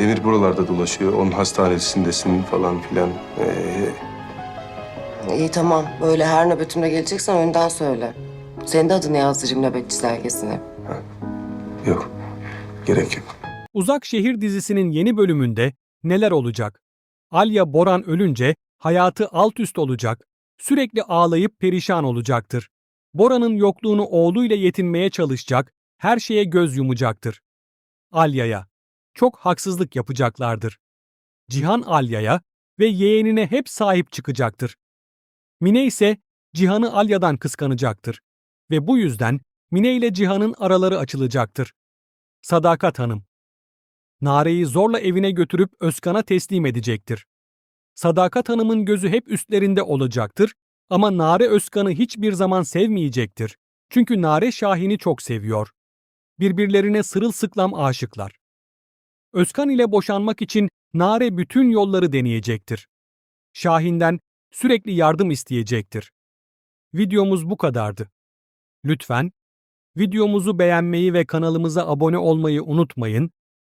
Demir buralarda dolaşıyor. Onun hastanesindesin falan filan. Ee, İyi tamam. Böyle her nöbetimde geleceksen önden söyle. Senin de adını yazdırayım nöbet çizelgesine. yok. Gerek yok. Uzak Şehir dizisinin yeni bölümünde neler olacak? Alya Boran ölünce hayatı alt üst olacak. Sürekli ağlayıp perişan olacaktır. Boran'ın yokluğunu oğluyla yetinmeye çalışacak, her şeye göz yumacaktır. Alya'ya çok haksızlık yapacaklardır. Cihan Alya'ya ve yeğenine hep sahip çıkacaktır. Mine ise Cihan'ı Alya'dan kıskanacaktır ve bu yüzden Mine ile Cihan'ın araları açılacaktır. Sadakat Hanım Nare'yi zorla evine götürüp Özkan'a teslim edecektir. Sadakat Hanım'ın gözü hep üstlerinde olacaktır ama Nare Özkan'ı hiçbir zaman sevmeyecektir. Çünkü Nare Şahin'i çok seviyor. Birbirlerine sırılsıklam aşıklar. Özkan ile boşanmak için Nare bütün yolları deneyecektir. Şahin'den sürekli yardım isteyecektir. Videomuz bu kadardı. Lütfen videomuzu beğenmeyi ve kanalımıza abone olmayı unutmayın